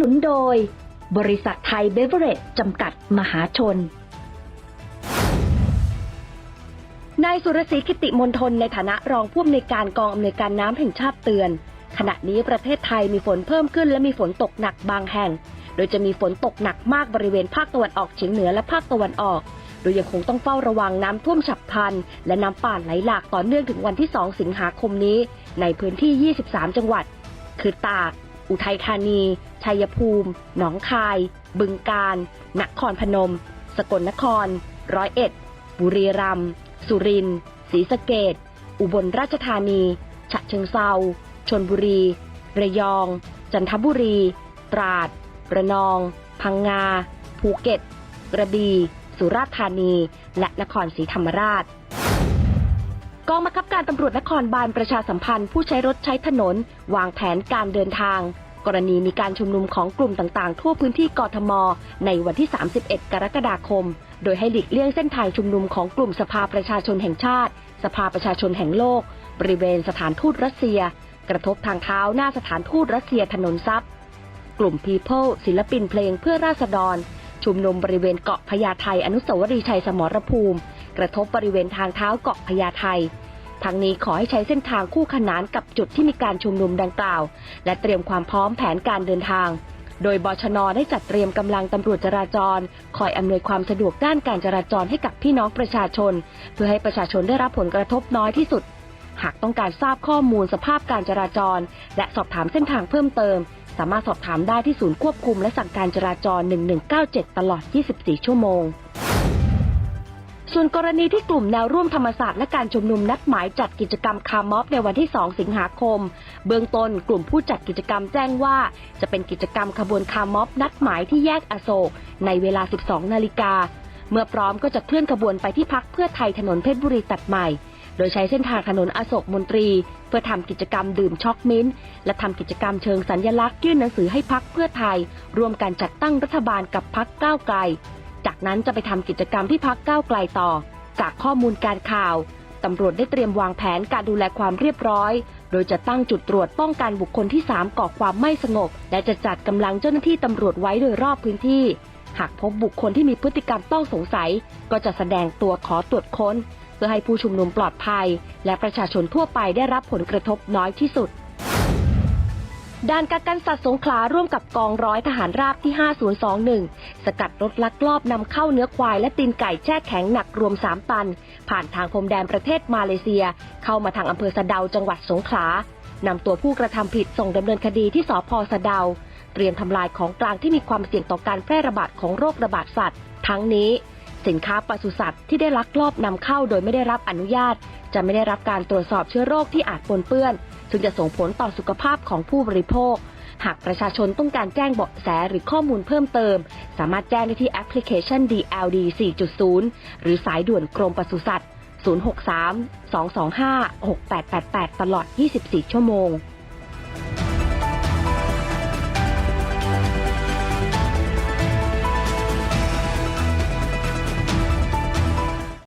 นุนโดย บริษัทไทยเบเวอเรจจำกัดมหาชน นายสุรศรีกิติมนทนในฐานะรองผู้อำนวยการกองอำนวยการน้ำแห่งชาติเตือน ขณะนี้ประเทศไทยมีฝนเพิ่มขึ้นและมีฝนตกหนักบางแห่ง โดยจะมีฝนตกหนักมากบริเวณภาคตะวันออกเฉียงเหนือและภาคตะวันออกโดยยังคงต้องเฝ้าระวังน้ำท่วมฉับพลัน และน้ำป่าไหลหลากต่อเนื่องถึงวันที่ 2 สิงหาคมนี้ ในพื้นที่ 23 จังหวัด คือตาก อุทัยธานี ชัยภูมิ หนองคาย บึงกาฬ นครพนม สกลนคร ร้อยเอ็ด บุรีรัมย์ สุรินทร์ ศรีสะเกดอุบลราชธานี ฉะเชิงเซาชนบุรี ระยอง จันทบุรี ตราด ระนอง พังงา ภูเก็ต กระบี่ สุราษฎร์ธานี และนครศรีธรรมราช กองบังคับการตำรวจนครบาลประชาสัมพันธ์ผู้ใช้รถใช้ถนน วางแผนการเดินทาง กรณีมีการชุมนุมของกลุ่มต่างๆ ทั่วพื้นที่กทม ในวันที่ 31 กรกฎาคม โดยให้หลีกเลี่ยงเส้นทางชุมนุมของกลุ่มสภาประชาชนแห่งชาติ สภาประชาชนแห่งโลก บริเวณสถานทูตรัสเซีย กระทบทางเท้าหน้าสถานทูตรัสเซียถนนซับกลุ่ม People ศิลปินเพลงเพื่อราษฎร ชุมนุมบริเวณเกาะพญาไทอนุสาวรีย์ชัยสมรภูมิ ระทบบริเวณทางเท้าเกาะพญาไททั้งนี้ขอให้ใช้เส้นทางคู่ขนานกับจุดที่มีการชุมนุมดังกล่าว และเตรียมความพร้อมแผนการเดินทาง โดยบชนได้จัดเตรียมกำลังตำรวจจราจร คอยอำนวยความสะดวกด้านการจราจรให้กับพี่น้องประชาชน เพื่อให้ประชาชนได้รับผลกระทบน้อยที่สุด หากต้องการทราบข้อมูลสภาพการจราจร และสอบถามเส้นทางเพิ่มเติม สามารถสอบถามได้ที่ศูนย์ควบคุมและสั่งการจราจร 1197 ตลอด 24 ชั่วโมง ส่วนกรณีที่กลุ่มแนวร่วมธรรมศาสตร์และการชุมนุมนัดหมายจัดกิจกรรมคาร์ม็อบในวันที่ 2 สิงหาคม เบื้องต้นกลุ่มผู้จัดกิจกรรมแจ้งว่า จะเป็นกิจกรรมขบวนคาร์ม็อบนัดหมายที่แยกอโศกในเวลา 12 นาฬิกา เมื่อพร้อมก็จะเคลื่อนขบวนไปที่พักเพื่อไทยถนนเพชรบุรีตัดใหม่ โดยใช้เส้นทางถนนอโศกมนตรี เพื่อทำกิจกรรมดื่มช็อกมิ้นท์และทำกิจกรรมเชิงสัญญลักษณ์ยื่นหนังสือให้พักเพื่อไทย ร่วมกันจัดตั้งรัฐบาลกับพักก้าวไกล นั้นจะไปทำกิจกรรมที่พักก้าวไกลต่อ จากข้อมูลการข่าวตำรวจได้เตรียมวางแผนการดูแลความเรียบร้อย โดยจะตั้งจุดตรวจป้องกันบุคคลที่ 3 ก่อความไม่สงบ และจะจัดกำลังเจ้าหน้าที่ตำรวจไว้โดยรอบพื้นที่ หากพบบุคคลที่มีพฤติกรรมต้องสงสัย ก็จะแสดงตัวขอตรวจค้น เพื่อให้ผู้ชุมนุมปลอดภัย และประชาชนทั่วไปได้รับผลกระทบน้อยที่สุด ด้านการกันสัตว์สงขลาร่วมกับกองร้อยทหารราบที่ 5021 สกัดรถลักลอบนำเข้าเนื้อควายและตีนไก่แช่แข็งหนักรวม 3 ตัน ผ่านทางพรมแดนประเทศมาเลเซีย เข้ามาทางอำเภอสะเดาจังหวัดสงขลานำตัวผู้กระทำผิดส่งดำเนินคดีที่สพสะเดา เตรียมทำลายของกลางที่มีความเสี่ยงต่อการแพร่ระบาดของโรคระบาดสัตว์ ทั้งนี้ สินค้าปศุสัตว์ที่ได้ลักลอบนำเข้าโดยไม่ได้รับอนุญาต จะไม่ได้รับการตรวจสอบเชื้อโรคที่อาจปนเปื้อน ซึ่งจะส่งผลต่อสุขภาพของผู้บริโภค หากประชาชนต้องการแจ้งเบาะแสหรือข้อมูลเพิ่มเติม สามารถแจ้งได้ที่แอปพลิเคชัน DLD 4.0 หรือสายด่วนกรมปศุสัตว์ 063 225 6888 ตลอด 24 ชั่วโมง